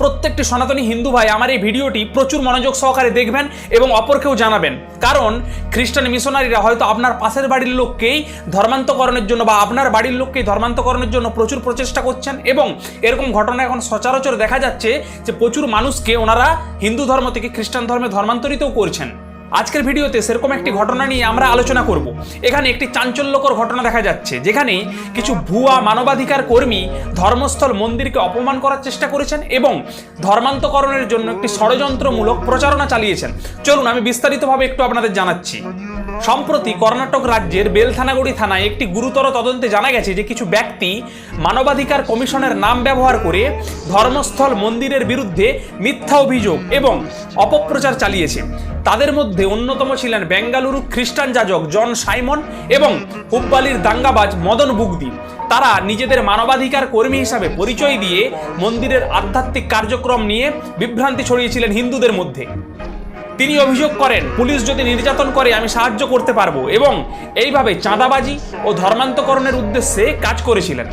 প্রত্যেকটি সনাতনী হিন্দু ভাই আমার এই ভিডিওটি প্রচুর মনোযোগ সহকারে দেখবেন এবং অপরকেও জানাবেন। কারণ খ্রিস্টান মিশনারিরা হয়তো আপনার পাশের বাড়ির লোককেই ধর্মান্তকরণের জন্য বা আপনার বাড়ির লোককেই ধর্মান্তকরণের জন্য প্রচুর প্রচেষ্টা করছেন এবং এরকম ঘটনা এখন সচরাচর দেখা যাচ্ছে যে প্রচুর মানুষকে ওনারা হিন্দু ধর্ম থেকে খ্রিস্টান ধর্মে ধর্মান্তরিতও করছেন। আজকের ভিডিওতে সেরকম একটি ঘটনা নিয়ে আমরা আলোচনা করব। এখানে একটি চাঞ্চল্যকর ঘটনা দেখা যাচ্ছে যেখানে কিছু ভুয়া মানবাধিকার কর্মী ধর্মস্থল মন্দিরকে অপমান করার চেষ্টা করেছেন এবং ধর্মান্তকরণের জন্য একটি ষড়যন্ত্রমূলক প্রচারণা চালিয়েছেন। চলুন, আমি বিস্তারিতভাবে একটু আপনাদের জানাচ্ছি। সম্প্রতি কর্ণাটক রাজ্যের বেলথানাগুড়ি থানায় একটি গুরুতর তদন্তে জানা গেছে যে কিছু ব্যক্তি মানবাধিকার কমিশনের নাম ব্যবহার করে ধর্মস্থল মন্দিরের বিরুদ্ধে মিথ্যা অভিযোগ এবং অপপ্রচার চালিয়েছে। তাদের মধ্যে অন্যতম ছিলেন বেঙ্গালুরু খ্রিস্টান যাজক জন সাইমন এবং হুব্বালির দাঙ্গাবাজ মদন বুগদি। তারা নিজেদের মানবাধিকার কর্মী হিসাবে পরিচয় দিয়ে মন্দিরের আধ্যাত্মিক কার্যক্রম নিয়ে বিভ্রান্তি ছড়িয়েছিলেন হিন্দুদের মধ্যে। তিনি অভিযোগ করেন, পুলিশ যদি নির্যাতন করে, আমি সাহায্য করতে পারব। এবং এইভাবে চাঁদাবাজি ও ধর্মান্তকরণের উদ্দেশ্যে কাজ করেছিলেন।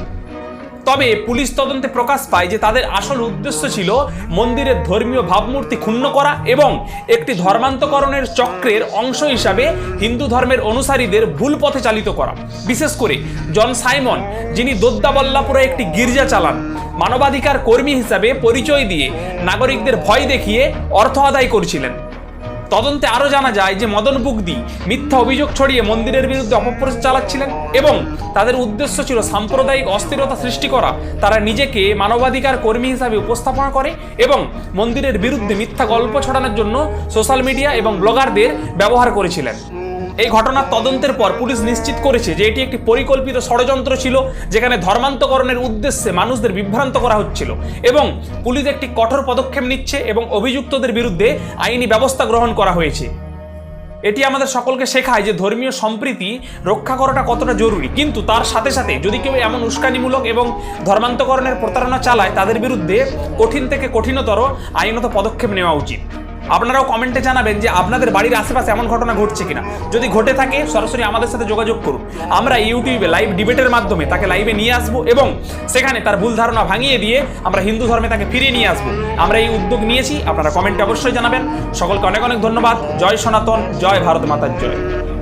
তবে পুলিশ তদন্তে প্রকাশ পায় যে তাদের আসল উদ্দেশ্য ছিল মন্দিরের ধর্মীয় ভাবমূর্তি ক্ষুণ্ণ করা এবং একটি ধর্মান্তকরণের চক্রের অংশ হিসাবে হিন্দু ধর্মের অনুসারীদের ভুল পথে চালিত করা। বিশেষ করে জন সাইমন, যিনি দোদ্দাবল্লাপুরে একটি গির্জা চালান, মানবাধিকার কর্মী হিসাবে পরিচয় দিয়ে নাগরিকদের ভয় দেখিয়ে অর্থ আদায় করছিলেন। তদন্তে আরও জানা যায় যে মদন বুগদি মিথ্যা অভিযোগ ছড়িয়ে মন্দিরের বিরুদ্ধে অপপ্রচার চালাচ্ছিলেন এবং তাদের উদ্দেশ্য ছিল সাম্প্রদায়িক অস্থিরতা সৃষ্টি করা। তারা নিজেকে মানবাধিকার কর্মী হিসাবে উপস্থাপনা করে এবং মন্দিরের বিরুদ্ধে মিথ্যা গল্প ছড়ানোর জন্য সোশ্যাল মিডিয়া এবং ব্লগারদের ব্যবহার করেছিলেন। এই ঘটনার তদন্তের পর পুলিশ নিশ্চিত করেছে যে এটি একটি পরিকল্পিত ষড়যন্ত্র ছিল, যেখানে ধর্মান্তকরণের উদ্দেশ্যে মানুষদের বিভ্রান্ত করা হচ্ছিল এবং পুলিশ একটি কঠোর পদক্ষেপ নিচ্ছে এবং অভিযুক্তদের বিরুদ্ধে আইনি ব্যবস্থা গ্রহণ করা হয়েছে। এটি আমাদের সকলকে শেখায় যে ধর্মীয় সম্প্রীতি রক্ষা করাটা কতটা জরুরি। কিন্তু তার সাথে সাথে যদি কেউ এমন উস্কানিমূলক এবং ধর্মান্তকরণের প্রতারণা চালায়, তাদের বিরুদ্ধে কঠিন থেকে কঠিনতর আইনত পদক্ষেপ নেওয়া উচিত। আপনারাও কমেন্টে জানাবেন যে আপনাদের বাড়ির আশেপাশে এমন ঘটনা ঘটছে কিনা। যদি ঘটে থাকে, সরাসরি আমাদের সাথে যোগাযোগ করুন। আমরা ইউটিউবে লাইভ ডিবেটের মাধ্যমে তাকে লাইভে নিয়ে আসব এবং সেখানে তার ভুল ধারণা ভাঙিয়ে দিয়ে আমরা হিন্দু ধর্মে তাকে ফিরিয়ে নিয়ে আসব। আমরা এই উদ্যোগ নিয়েছি, আপনারা কমেন্টে অবশ্যই জানাবেন। সকলকে অনেক অনেক ধন্যবাদ। জয় সনাতন, জয় ভারত মাতার জয়।